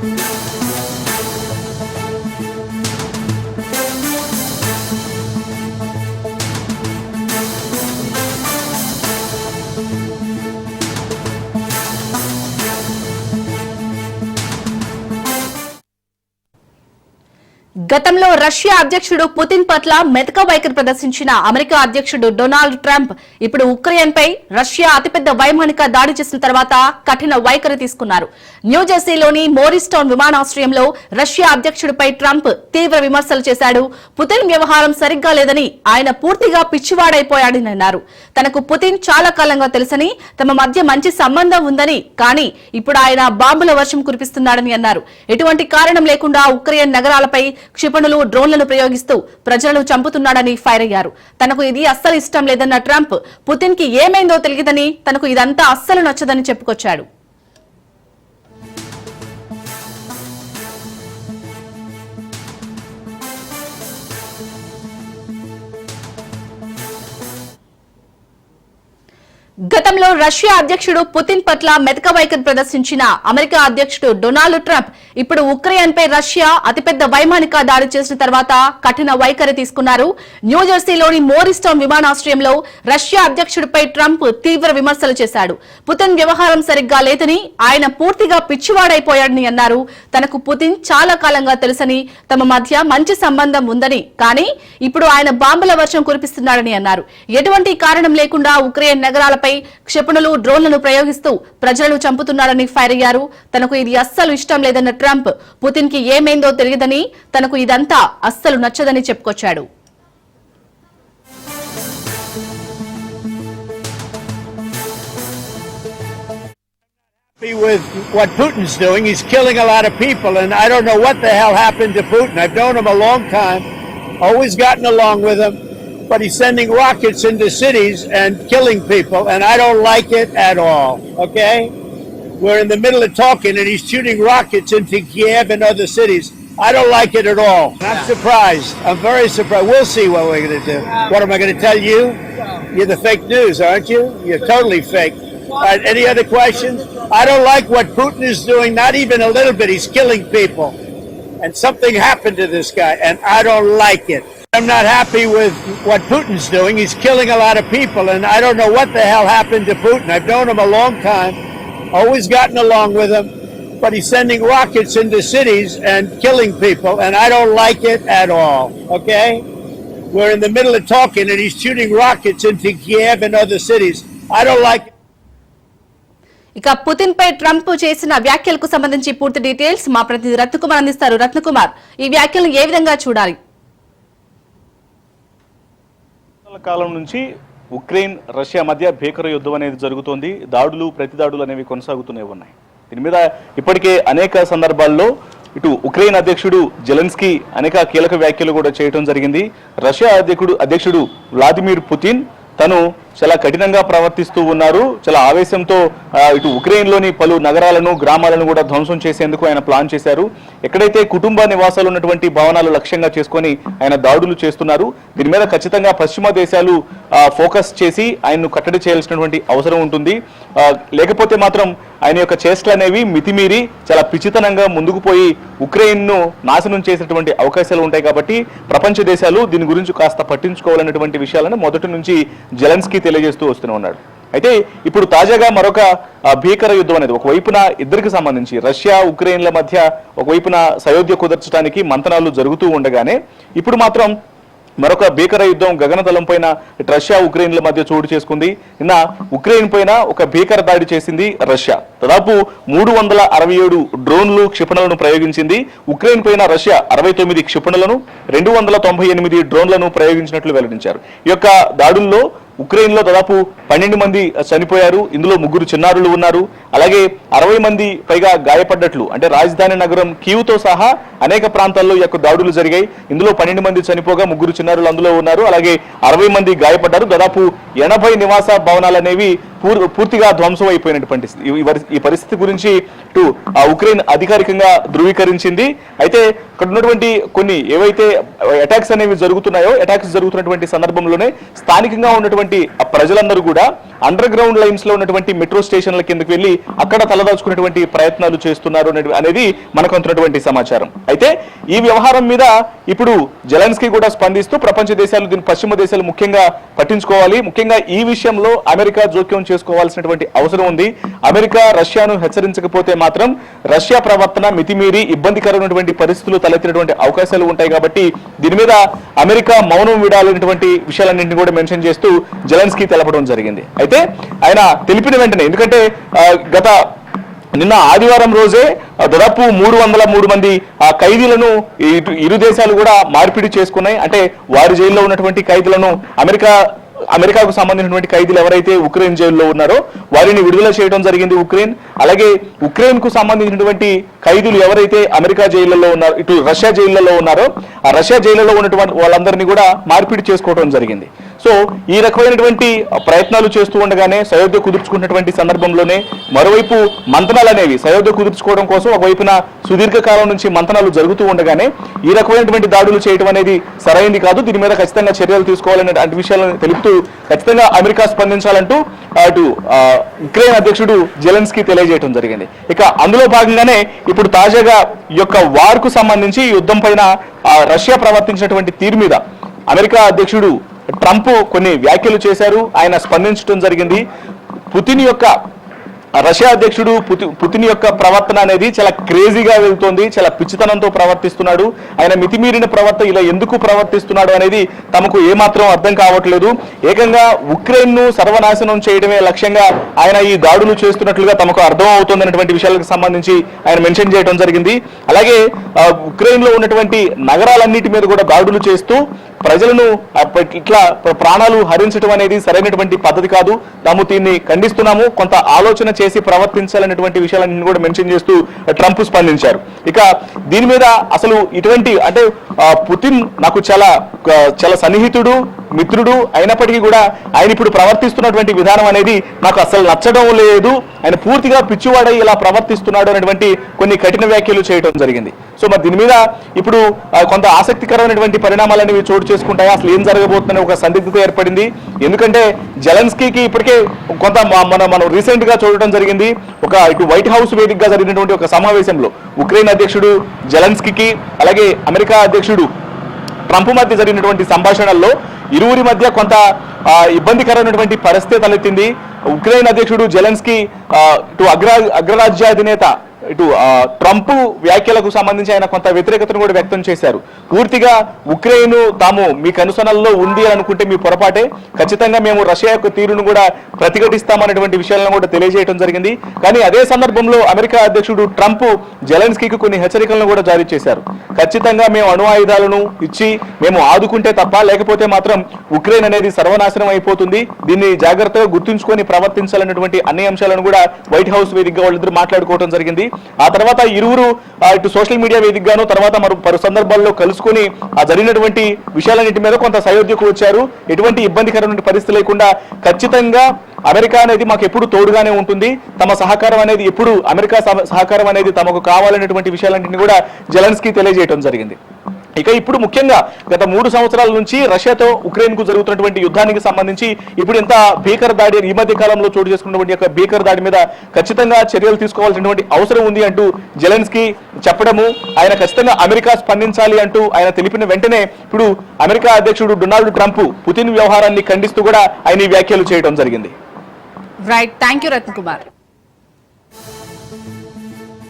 Thank you. గతంలో Russia అధ్యక్షుడు Putin పట్ల మెతక వైఖరి ప్రదర్శించిన అమెరికా అధ్యక్షుడు డొనాల్డ్ ట్రంప్ ఇప్పుడు ఉక్రెయిన్ పై రష్యా అతిపెద్ద వైమానిక దాడి చేసిన తర్వాత కఠిన వైఖరి తీసుకున్నారు. న్యూజెర్సీలోని మోరిస్టౌన్ విమానాశ్రయంలో రష్యా అధ్యక్షుడిపై ట్రంప్ తీవ్ర విమర్శలు చేశాడు. పుతిన్ వ్యవహారం సరిగ్గా లేదని ఆయన పూర్తిగా పిచ్చివాడైపోయాడని అన్నారు. తనకు పుతిన్ చాలా కాలంగా తెలుసని తమ మధ్య మంచి సంబంధం ఉందని కానీ ఇప్పుడు ఆయన బాంబుల వర్షం కురిపిస్తున్నాడని అన్నారు. ఎటువంటి కారణం లేకుండా ఉక్రెయిన్ నగరాలపై క్షిపణులు డ్రోన్లను ప్రయోగిస్తూ ప్రజలను చంపుతున్నాడని ఫైర్ అయ్యారు. తనకు ఇది అస్సలు ఇష్టం లేదన్న ట్రంప్ పుతిన్కి ఏమైందో తెలియదని తనకు ఇదంతా అస్సలు నచ్చదని చెప్పుకొచ్చాడు. గతంలో రష్యా అధ్యక్షుడు పుతిన్ పట్ల మెతక వైఖరి ప్రదర్శించిన అమెరికా అధ్యక్షుడు డొనాల్డ్ ట్రంప్ ఇప్పుడు ఉక్రెయిన్ పై రష్యా అతిపెద్ద వైమానిక దాడి చేసిన తర్వాత కఠిన వైఖరి తీసుకున్నారు. న్యూజెర్సీలోని మోరిస్టౌన్ విమానాశ్రయంలో రష్యా అధ్యక్షుడిపై ట్రంప్ తీవ్ర విమర్శలు చేశాడు. పుతిన్ వ్యవహారం సరిగ్గా లేదని ఆయన పూర్తిగా పిచ్చివాడైపోయాడని అన్నారు. తనకు పుతిన్ చాలా కాలంగా తెలుసని తమ మధ్య మంచి సంబంధం ఉందని కానీ ఇప్పుడు ఆయన బాంబుల వర్షం కురిపిస్తున్నాడని అన్నారు. ఎటువంటి కారణం లేకుండా ఉక్రెయిన్ నగరాలపై క్షిపణులు డ్రోన్లను ప్రయోగిస్తూ ప్రజలను చంపుతున్నాడని ఫైర్ అయ్యారు తనకు ఇది అస్సలు ఇష్టం లేదన్న ట్రంప్ పుతిన్కి ఏమైందో తెలియదని తనకు ఇదంతా అస్సలు నచ్చదని చెప్పుకొచ్చాడు with what Putin's doing. He's killing a lot of people, and I don't know what the hell happened to Putin. I've known him a long time, always gotten along with him, but he's sending rockets into cities and killing people, and I don't like it at all. Okay? We're in the middle of talking, and he's shooting rockets into Kiev and other cities. I don't like it at all. I'm surprised. I'm very surprised. We'll see what we're going to do. What am I going to tell you? You're the fake news, aren't you? You're totally fake. All right, uh, any other questions? I don't like what Putin is doing, not even a little bit. He's killing people. And something happened to this guy, and I don't like it. I'm not happy with what Putin's doing. He's killing a lot of people, and I don't know what the hell happened to Putin. I've known him a long time, always gotten along with him, but he's sending rockets into cities and killing people, and I don't like it at all. Okay? We're in the middle of talking, and he's shooting rockets into Kiev and other cities. I don't like it. ఇక Putin పై Trump చేసిన వ్యాఖ్యలకు సంబంధించి పూర్తి details మా ప్రతినిధి రత్నకుమార్ అందిస్తారు రత్నకుమార్ ఈ వ్యాఖ్యలను ఏ విధంగా చూడాలి సంవత్సరాల కాలం నుంచి ఉక్రెయిన్ రష్యా మధ్య భీకర యుద్ధం అనేది జరుగుతోంది. దాడులు ప్రతిదాడులు అనేవి కొనసాగుతూనే ఉన్నాయి. దీని మీద ఇప్పటికే అనేక సందర్భాల్లో ఇటు ఉక్రెయిన్ అధ్యక్షుడు జెలెన్స్కీ అనేక కీలక వ్యాఖ్యలు కూడా చేయడం జరిగింది. రష్యా అధ్యక్షుడు అధ్యక్షుడు వ్లాదిమిర్ పుతిన్ తను చాలా కఠినంగా ప్రవర్తిస్తూ ఉన్నారు. చాలా ఆవేశంతో ఇటు ఉక్రెయిన్లోని పలు నగరాలను గ్రామాలను కూడా ధ్వంసం చేసేందుకు ఆయన ప్లాన్ చేశారు. ఎక్కడైతే కుటుంబ నివాసాలు ఉన్నటువంటి భవనాలు లక్ష్యంగా చేసుకొని ఆయన దాడులు చేస్తున్నారు దీని మీద ఖచ్చితంగా పశ్చిమ దేశాలు ఫోకస్ చేసి ఆయన్ను కట్టడి చేయాల్సినటువంటి అవసరం ఉంటుంది. ఆ, లేకపోతే మాత్రం ఆయన యొక్క చేష్టలు అనేవి మితిమీరి చాలా పిచితనంగా ముందుకు పోయి ఉక్రెయిన్ను నాశనం చేసేటువంటి అవకాశాలు ఉంటాయి కాబట్టి ప్రపంచ దేశాలు దీని గురించి కాస్త పట్టించుకోవాలనేటువంటి విషయాలను మొదటి నుంచి జెలెన్స్కీ తెలియజేస్తూ వస్తూనే ఉన్నాడు. అయితే ఇప్పుడు తాజాగా మరొక భీకర యుద్ధం అనేది ఒకవైపున ఇద్దరికి సంబంధించి రష్యా ఉక్రెయిన్ల మధ్య ఒకవైపున సయోధ్య కుదర్చడానికి మంతనాలు జరుగుతూ ఉండగానే ఇప్పుడు మాత్రం మరొక భీకర యుద్ధం గగనతలం పైన రష్యా ఉక్రెయిన్ల మధ్య చోటు చేసుకుంది. నిన్న ఉక్రెయిన్ పైన ఒక భీకర దాడి చేసింది రష్యా. దాదాపు మూడు వందల అరవై ఏడు డ్రోన్లు క్షిపణులను ప్రయోగించింది. ఉక్రెయిన్ పైన రష్యా అరవై తొమ్మిది క్షిపణులను రెండు వందల తొంభై ఎనిమిది డ్రోన్లను ప్రయోగించినట్లు వెల్లడించారు. ఈ యొక్క దాడుల్లో ఉక్రెయిన్లో దాదాపు పన్నెండు మంది చనిపోయారు. ఇందులో ముగ్గురు చిన్నారులు ఉన్నారు. అలాగే అరవై మంది పైగా గాయపడ్డట్లు అంటే రాజధాని నగరం కీవ్తో సహా అనేక ప్రాంతాల్లో ఈ యొక్క దాడులు జరిగాయి. ఇందులో పన్నెండు మంది చనిపోగా ముగ్గురు చిన్నారులు అందులో ఉన్నారు. అలాగే అరవై మంది గాయపడ్డారు. దాదాపు ఎనభై నివాస భవనాలు అనేవి పూర్తిగా ధ్వంసం అయిపోయినటువంటి ఈ- పరిస్థితి గురించి టు ఆ ఉక్రెయిన్ అధికారికంగా ధృవీకరించింది. అయితే ఇక్కడ ఉన్నటువంటి కొన్ని ఏవైతే అటాక్స్ అనేవి జరుగుతున్నాయో అటాక్స్ జరుగుతున్నటువంటి సందర్భంలోనే స్థానికంగా ఉన్నటువంటి ఆ ప్రజలందరూ కూడా అండర్ గ్రౌండ్ లైన్స్లో ఉన్నటువంటి మెట్రో స్టేషన్ల కిందకి వెళ్ళి అక్కడ తలదాచుకునేటువంటి ప్రయత్నాలు చేస్తున్నారు అనేది- అనేది మనకు అంతున్నటువంటి సమాచారం. అయితే ఈ వ్యవహారం మీద ఇప్పుడు జెలెన్స్కీ కూడా స్పందిస్తూ ప్రపంచ దేశాలు దీని పశ్చిమ దేశాలు ముఖ్యంగా పట్టించుకోవాలి. ముఖ్యంగా ఈ విషయంలో అమెరికా జోక్యం చేసుకోవాల్సినటువంటి అవసరం ఉంది. అమెరికా రష్యాను హెచ్చరించకపోతే మాత్రం రష్యా ప్రవర్తన మితిమీరి ఇబ్బందికరమైనటువంటి పరిస్థితులు తలెత్తినటువంటి అవకాశాలు ఉంటాయి కాబట్టి దీని మీద అమెరికా మౌనం విడాలనేటువంటి విషయాలన్నింటినీ కూడా మెన్షన్ చేస్తూ జెలెన్స్కీ తెలపడం జరిగింది. అయితే ఆయన తెలిపిన వెంటనే ఎందుకంటే గత నిన్న ఆదివారం రోజే దాదాపు మూడు వందల మూడు మంది ఆ ఖైదీలను ఇరు దేశాలు కూడా మార్పిడి చేసుకున్నాయి. అంటే వారి జైల్లో ఉన్నటువంటి ఖైదీలను అమెరికా అమెరికాకు సంబంధించినటువంటి ఖైదీలు ఎవరైతే ఉక్రెయిన్ జైల్లో ఉన్నారో వారిని విడుదల చేయడం జరిగింది ఉక్రెయిన్. అలాగే ఉక్రెయిన్కు సంబంధించినటువంటి ఖైదీలు ఎవరైతే అమెరికా జైళ్ళలో ఉన్నారో ఇటు రష్యా జైళ్ళలో ఉన్నారో ఆ రష్యా జైళ్ళలో ఉన్నటువంటి వాళ్ళందరినీ కూడా మార్పిడి చేసుకోవడం జరిగింది. సో ఈ రకమైనటువంటి ప్రయత్నాలు చేస్తూ ఉండగానే సయోధ్య కుదుర్చుకున్నటువంటి సందర్భంలోనే మరోవైపు మంతనాలు అనేవి సయోధ్య కుదుర్చుకోవడం కోసం ఒకవైపున సుదీర్ఘకాలం నుంచి మంతనాలు జరుగుతూ ఉండగానే ఈ రకమైనటువంటి దాడులు చేయడం అనేది సరైంది కాదు. దీని మీద ఖచ్చితంగా చర్యలు తీసుకోవాలనే అటు విషయాలను తెలుపుతూ ఖచ్చితంగా అమెరికా స్పందించాలంటూ అటు ఆ, ఉక్రెయిన్ అధ్యక్షుడు జెలెన్స్కీ తెలియజేయడం జరిగింది. ఇక అందులో భాగంగానే ఇప్పుడు తాజాగా ఈ యొక్క వార్కు సంబంధించి యుద్ధం పైన రష్యా ప్రవర్తించినటువంటి తీరు మీద అమెరికా అధ్యక్షుడు ట్రంప్ కొన్ని వ్యాఖ్యలు చేశారు ఆయన స్పందించడం జరిగింది. పుతిన్ యొక్క రష్యా అధ్యక్షుడు పుతి- పుతిన్ యొక్క ప్రవర్తన అనేది చాలా క్రేజీగా వెళ్తోంది చాలా పిచ్చితనంతో ప్రవర్తిస్తున్నాడు. ఆయన మితిమీరిన ప్రవర్తన ఇలా ఎందుకు ప్రవర్తిస్తున్నాడు అనేది తమకు ఏమాత్రం అర్థం కావట్లేదు. ఏకంగా ఉక్రెయిన్ను సర్వనాశనం చేయడమే లక్ష్యంగా ఆయన ఈ దాడులు చేస్తున్నట్లుగా తమకు అర్థం అవుతుందన్నటువంటి విషయాలకు సంబంధించి ఆయన మెన్షన్ చేయడం జరిగింది. అలాగే ఉక్రెయిన్లో ఉక్రెయిన్లో ఉన్నటువంటి నగరాలన్నిటి మీద కూడా దాడులు చేస్తూ ప్రజలను ఇట్లా ప్రాణాలు హరించడం అనేది సరైనటువంటి పద్ధతి కాదు. తాము దీన్ని ఖండిస్తున్నాము. కొంత ఆలోచన చేసి ప్రవర్తించాలనేటువంటి విషయాలన్నీ కూడా మెన్షన్ చేస్తూ ట్రంప్ స్పందించారు. ఇక దీని మీద అసలు ఇటువంటి అంటే పుతిన్ నాకు చాలా చాలా సన్నిహితుడు. మిత్రుడు అయినప్పటికీ కూడా ఆయన ఇప్పుడు ప్రవర్తిస్తున్నటువంటి విధానం అనేది నాకు అసలు నచ్చడం లేదు. ఆయన పూర్తిగా పిచ్చివాడై ఇలా ప్రవర్తిస్తున్నాడు అనేటువంటి కొన్ని కఠిన వ్యాఖ్యలు చేయడం జరిగింది. సో మరి దీని మీద ఇప్పుడు ఆ, కొంత ఆసక్తికరమైనటువంటి పరిణామాలు అనేవి చోటు చేసుకుంటాయి? అసలు ఏం జరగబోతుందనే ఒక సందిగ్ధత ఏర్పడింది. ఎందుకంటే జలన్స్కీకి ఇప్పటికే కొంత మ- మన మనం రీసెంట్గా చూడటం జరిగింది. ఒక ఇప్పుడు వైట్ హౌస్ వేదికగా జరిగినటువంటి ఒక సమావేశంలో ఉక్రెయిన్ అధ్యక్షుడు జలన్స్కీకి అలాగే అమెరికా అధ్యక్షుడు ట్రంప్ మధ్య జరిగినటువంటి సంభాషణల్లో ఇరువురి మధ్య కొంత ఆ, ఇబ్బందికరమైనటువంటి పరిస్థితి తలెత్తింది. ఉక్రెయిన్ అధ్యక్షుడు జెలెన్స్కీ ఆ, అగ్ర అగ్రరాజ్యాధినేత ఇటు ట్రంప్ వ్యాఖ్యలకు సంబంధించి ఆయన కొంత వ్యతిరేకతను కూడా వ్యక్తం చేశారు. పూర్తిగా ఉక్రెయిన్ తాము మీ కనుసనల్లో ఉంది అనుకుంటే మీ పొరపాటే. ఖచ్చితంగా మేము రష్యా యొక్క తీరును కూడా ప్రతిఘటిస్తామనేటువంటి విషయాలను కూడా తెలియజేయడం జరిగింది. కానీ అదే సందర్భంలో అమెరికా అధ్యక్షుడు ట్రంప్ జెలెన్స్కీకి కొన్ని హెచ్చరికలను కూడా జారీ చేశారు. ఖచ్చితంగా మేము అణు ఆయుధాలను ఇచ్చి మేము ఆదుకుంటే తప్ప లేకపోతే మాత్రం ఉక్రెయిన్ అనేది సర్వనాశనం అయిపోతుంది. దీన్ని జాగ్రత్తగా గుర్తుంచుకొని ప్రవర్తించాలన్నటువంటి అన్ని అంశాలను కూడా వైట్ హౌస్ వేదికగా వాళ్ళిద్దరు మాట్లాడుకోవడం జరిగింది. ఆ తర్వాత ఇరువురు ఇటు సోషల్ మీడియా వేదికగాను తర్వాత మరి పలు సందర్భాల్లో కలుసుకొని ఆ జరిగినటువంటి విషయాలన్నింటి మీద కొంత సయోధ్యకు వచ్చారు. ఎటువంటి ఇబ్బందికరమైన పరిస్థితి లేకుండా ఖచ్చితంగా అమెరికా అనేది మాకు ఎప్పుడు తోడుగానే ఉంటుంది. తమ సహకారం అనేది ఎప్పుడు అమెరికా సహ- సహకారం అనేది తమకు కావాలనేటువంటి విషయాలన్నింటినీ కూడా జలన్స్కి తెలియజేయడం జరిగింది. ఇక ఇప్పుడు ముఖ్యంగా గత మూడు సంవత్సరాల నుంచి రష్యాతో ఉక్రెయిన్కు జరుగుతున్నటువంటి యుద్ధానికి సంబంధించి ఇప్పుడు ఎంత భీకర దాడి ఈ మధ్య కాలంలో చోటు చేసుకున్నటువంటి యొక్క భీకర దాడి మీద ఖచ్చితంగా చర్యలు తీసుకోవాల్సినటువంటి అవసరం ఉంది అంటూ జెలెన్స్కి చెప్పడము. ఆయన ఖచ్చితంగా అమెరికా స్పందించాలి అంటూ ఆయన తెలిపిన వెంటనే ఇప్పుడు అమెరికా అధ్యక్షుడు డొనాల్డ్ ట్రంప్ పుతిన్ వ్యవహారాన్ని ఖండిస్తూ కూడా ఆయన ఈ వ్యాఖ్యలు చేయడం జరిగింది. Right thank you Ratna Kumar